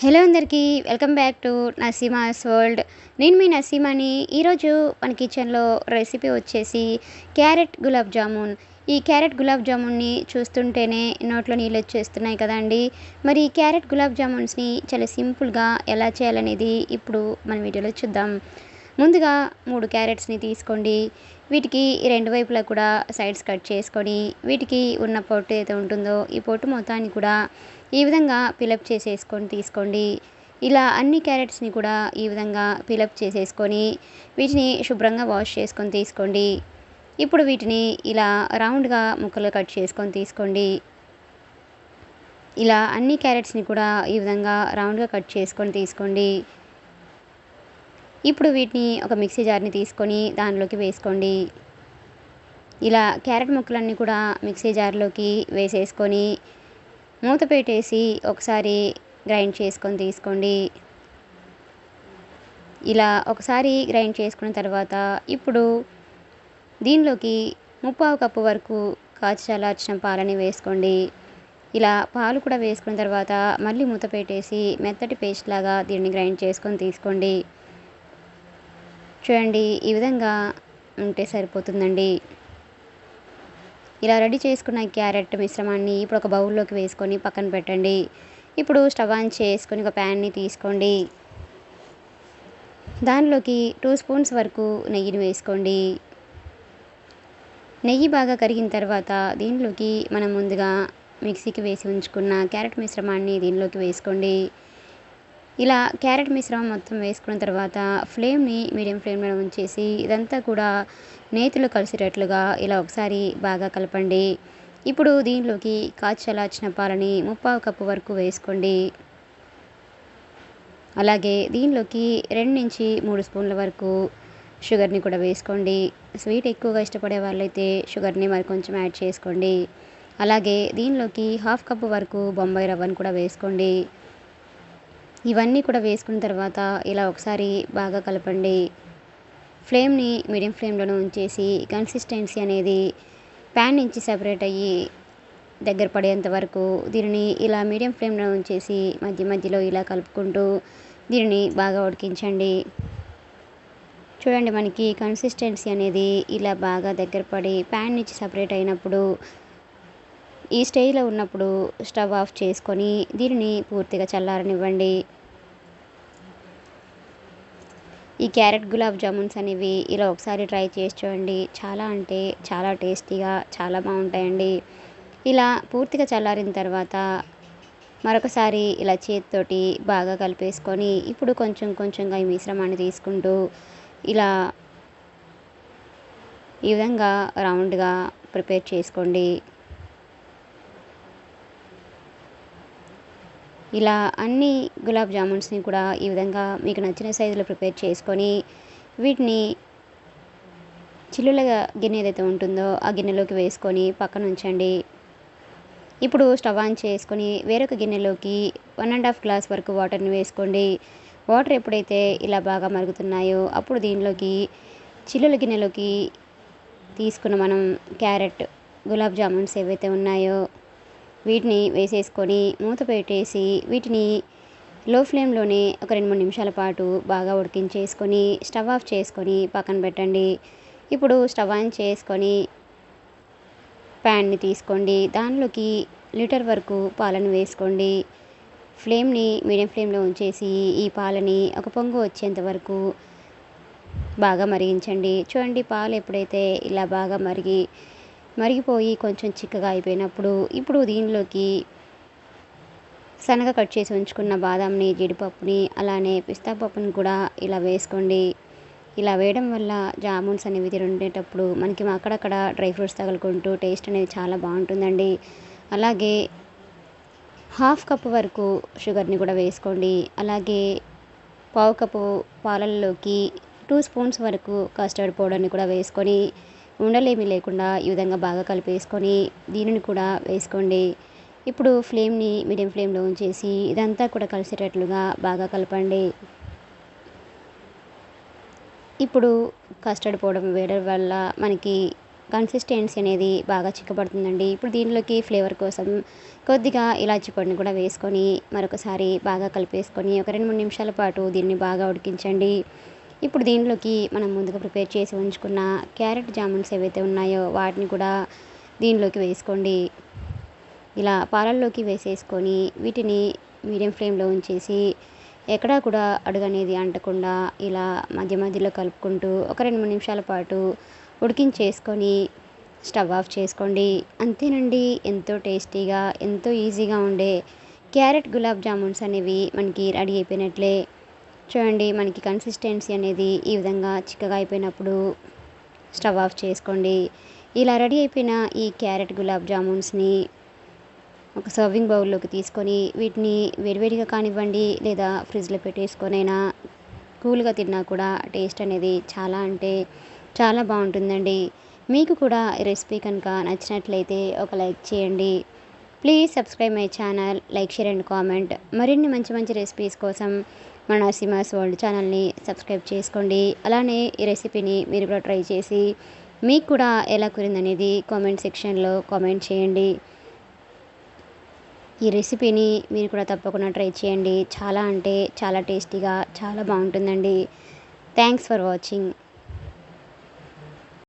Hello అందరికీ welcome back to Naseema's world. నేను మీ నసీమాని. ఈరోజు మన కిచెన్లో రెసిపీ వచ్చేసి క్యారెట్ గులాబ్ జామున్. ఈ క్యారెట్ గులాబ్ జామున్ని చూస్తుంటేనే నోట్లో నీళ్ళు వచ్చేస్తున్నాయి కదండి. మరి క్యారెట్ గులాబ్ జామున్స్ని చాలా సింపుల్గా ఎలా చేయాలనేది ఇప్పుడు మన వీడియోలో చూద్దాం. ముందుగా మూడు క్యారెట్స్ని తీసుకోండి. వీటికి రెండు వైపులా కూడా సైడ్స్ కట్ చేసుకొని వీటికి ఉన్న పొట్టు ఏదైతే ఉంటుందో ఈ పొట్టు మొత్తాన్ని కూడా ఈ విధంగా పిలప్ చేసేసుకొని తీసుకోండి. ఇలా అన్ని క్యారెట్స్ని కూడా ఈ విధంగా పిలప్ చేసేసుకొని వీటిని శుభ్రంగా వాష్ చేసుకొని తీసుకోండి. ఇప్పుడు వీటిని ఇలా రౌండ్గా ముక్కలు కట్ చేసుకొని తీసుకోండి. ఇలా అన్ని క్యారెట్స్ని కూడా ఈ విధంగా రౌండ్గా కట్ చేసుకొని తీసుకోండి. ఇప్పుడు వీటిని ఒక మిక్సీ జార్ని తీసుకొని దానిలోకి వేసుకోండి. ఇలా క్యారెట్ ముక్కలన్నీ కూడా మిక్సీ జార్లోకి వేసేసుకొని మూత పెట్టేసి ఒకసారి గ్రైండ్ చేసుకొని తీసుకోండి. ఇలా ఒకసారి గ్రైండ్ చేసుకున్న తర్వాత ఇప్పుడు దీనిలోకి ముప్పావు కప్పు వరకు కాచి చల్లార్చిన పాలని వేసుకోండి. ఇలా పాలు కూడా వేసుకున్న తర్వాత మళ్ళీ మూత పెట్టేసి మెత్తటి పేస్ట్ లాగా దీన్ని గ్రైండ్ చేసుకొని తీసుకోండి. చూడండి ఈ విధంగా ఉంటే సరిపోతుందండి. ఇలా రెడీ చేసుకున్న క్యారెట్ మిశ్రమాన్ని ఇప్పుడు ఒక బౌల్లోకి వేసుకొని పక్కన పెట్టండి. ఇప్పుడు స్టవ్ ఆన్ చేసుకొని ఒక ప్యాన్ని తీసుకోండి. దానిలోకి టూ స్పూన్స్ వరకు నెయ్యిని వేసుకోండి. నెయ్యి బాగా కరిగిన తర్వాత దీనిలోకి మనం ముందుగా మిక్సీకి వేసి ఉంచుకున్న క్యారెట్ మిశ్రమాన్ని దీనిలోకి వేసుకోండి. ఇలా క్యారెట్ మిశ్రమం మొత్తం వేసుకున్న తర్వాత ఫ్లేమ్ని మీడియం ఫ్లేమ్లో ఉంచేసి ఇదంతా కూడా నేతిలో కలిసేటట్లుగా ఇలా ఒకసారి బాగా కలపండి. ఇప్పుడు దీనిలోకి కాచి పాలని ముప్పావు కప్పు వరకు వేసుకోండి. అలాగే దీనిలోకి రెండు నుంచి మూడు స్పూన్ల వరకు షుగర్ని కూడా వేసుకోండి. స్వీట్ ఎక్కువగా ఇష్టపడే వాళ్ళైతే షుగర్ని మరి కొంచెం యాడ్ చేసుకోండి. అలాగే దీనిలోకి హాఫ్ కప్పు వరకు బొంబాయి రవ్వని కూడా వేసుకోండి. ఇవన్నీ కూడా వేసుకున్న తర్వాత ఇలా ఒకసారి బాగా కలపండి. ఫ్లేమ్ని మీడియం ఫ్లేమ్లోనే ఉంచేసి కన్సిస్టెన్సీ అనేది ప్యాన్ నుంచి సపరేట్ అయ్యి దగ్గర పడేంత వరకు దీనిని ఇలా మీడియం ఫ్లేమ్లో ఉంచేసి మధ్య మధ్యలో ఇలా కలుపుకుంటూ దీనిని బాగా ఉడికించండి. చూడండి మనకి కన్సిస్టెన్సీ అనేది ఇలా బాగా దగ్గర పడి ప్యాన్ నుంచి సపరేట్ అయినప్పుడు ఈ స్టేజ్లో ఉన్నప్పుడు స్టవ్ ఆఫ్ చేసుకొని దీనిని పూర్తిగా చల్లారనివ్వండి. ఈ క్యారెట్ గులాబ్ జామున్స్ అనేవి ఇలా ఒకసారి ట్రై చేసి చూడండి. చాలా అంటే చాలా టేస్టీగా చాలా బాగుంటాయండి. ఇలా పూర్తిగా చల్లారిన తర్వాత మరొకసారి ఇలా చేతితోటి బాగా కలిపేసుకొని ఇప్పుడు కొంచెం కొంచెంగా ఈ మిశ్రమాన్ని తీసుకుంటూ ఇలా ఈ విధంగా రౌండ్గా ప్రిపేర్ చేసుకోండి. ఇలా అన్ని గులాబ్ జామున్స్ని కూడా ఈ విధంగా మీకు నచ్చిన సైజులో ప్రిపేర్ చేసుకొని వీటిని చిల్లుల గిన్నె ఏదైతే ఉంటుందో ఆ గిన్నెలోకి వేసుకొని పక్కన ఉంచండి. ఇప్పుడు స్టవ్ ఆన్ చేసుకొని వేరొక గిన్నెలోకి వన్ అండ్ హాఫ్ గ్లాస్ వరకు వాటర్ని వేసుకోండి. వాటర్ ఎప్పుడైతే ఇలా బాగా మరుగుతున్నాయో అప్పుడు దీనిలోకి చిల్లుల గిన్నెలోకి తీసుకున్న మనం క్యారెట్ గులాబ్ జామున్స్ ఏవైతే ఉన్నాయో వీటిని వేసేసుకొని మూత పెట్టేసి వీటిని లో ఫ్లేమ్లోనే ఒక రెండు మూడు నిమిషాల పాటు బాగా ఉడికించేసుకొని స్టవ్ ఆఫ్ చేసుకొని పక్కన పెట్టండి. ఇప్పుడు స్టవ్ ఆన్ చేసుకొని ప్యాన్ని తీసుకోండి. దానిలోకి లీటర్ వరకు పాలను వేసుకోండి. ఫ్లేమ్ని మీడియం ఫ్లేమ్లో ఉంచేసి ఈ పాలని ఒక పొంగు వచ్చేంత వరకు బాగా మరిగించండి. చూడండి పాలు ఎప్పుడైతే ఇలా బాగా మరిగి మరిగిపోయి కొంచెం చిక్కగా అయిపోయినప్పుడు ఇప్పుడు దీనిలోకి సన్నగా కట్ చేసి ఉంచుకున్న బాదాంని జీడిపప్పుని అలానే పిస్తా పప్పుని కూడా ఇలా వేసుకోండి. ఇలా వేయడం వల్ల జామున్స్ అనేవి తిరుండేటప్పుడు మనకి అక్కడక్కడ డ్రై ఫ్రూట్స్ తగులుకుంటూ టేస్ట్ అనేది చాలా బాగుంటుందండి. అలాగే హాఫ్ కప్ వరకు షుగర్ని కూడా వేసుకోండి. అలాగే పావు కప్పు పాలల్లోకి టూ స్పూన్స్ వరకు కస్టర్డ్ పౌడర్ని కూడా వేసుకొని ఉండలేమి లేకుండా ఈ విధంగా బాగా కలిపేసుకొని దీనిని కూడా వేసుకోండి. ఇప్పుడు ఫ్లేమ్ని మీడియం ఫ్లేమ్లో ఉంచేసి ఇదంతా కూడా కలిసేటట్లుగా బాగా కలపండి. ఇప్పుడు కస్టర్డ్ పౌడర్ వేయడం వల్ల మనకి కన్సిస్టెన్సీ అనేది బాగా చిక్కబడుతుందండి. ఇప్పుడు దీనిలోకి ఫ్లేవర్ కోసం కొద్దిగా ఇలాచి పొడిని కూడా వేసుకొని మరొకసారి బాగా కలిపేసుకొని ఒక రెండు మూడు నిమిషాల పాటు దీన్ని బాగా ఉడికించండి. ఇప్పుడు దీనిలోకి మనం ముందుగా ప్రిపేర్ చేసి ఉంచుకున్న క్యారెట్ జామున్స్ ఏవైతే ఉన్నాయో వాటిని కూడా దీనిలోకి వేసుకోండి. ఇలా పాలల్లోకి వేసేసుకొని వీటిని మీడియం ఫ్లేమ్లో ఉంచేసి ఎక్కడా కూడా అడుగనేది అంటకుండా ఇలా మధ్య మధ్యలో కలుపుకుంటూ ఒక రెండు మూడు నిమిషాల పాటు ఉడికించేసుకొని స్టవ్ ఆఫ్ చేసుకోండి. అంతేనండి ఎంతో టేస్టీగా ఎంతో ఈజీగా ఉండే క్యారెట్ గులాబ్ జామున్స్ అనేవి మనకి రెడీ అయిపోయినట్లే. చూడండి మనకి కన్సిస్టెన్సీ అనేది ఈ విధంగా చిక్కగా అయిపోయినప్పుడు స్టవ్ ఆఫ్ చేసుకోండి. ఇలా రెడీ అయిపోయిన ఈ క్యారెట్ గులాబ్ జామున్స్ని ఒక సర్వింగ్ బౌల్లోకి తీసుకొని వీటిని వేడివేడిగా కానివ్వండి లేదా ఫ్రిడ్జ్లో పెట్టేసుకొనైనా కూల్గా తిన్నా కూడా టేస్ట్ అనేది చాలా అంటే చాలా బాగుంటుందండి. మీకు కూడా ఈ రెసిపీ కనుక నచ్చినట్లయితే ఒక లైక్ చేయండి. Please subscribe my channel like share and comment మరిన్ని మంచి మంచి రెసిపీస్ కోసం మన సిమాస్ వరల్డ్ ఛానల్ని సబ్స్క్రైబ్ చేసుకోండి. అలానే ఈ రెసిపీని మీరు కూడా ట్రై చేసి మీకు కూడా ఎలా కురిందనేది కామెంట్ సెక్షన్లో కామెంట్ చేయండి. ఈ రెసిపీని మీరు కూడా తప్పకుండా ట్రై చేయండి. చాలా అంటే చాలా టేస్టీగా చాలా బాగుంటుందండి. Thanks for watching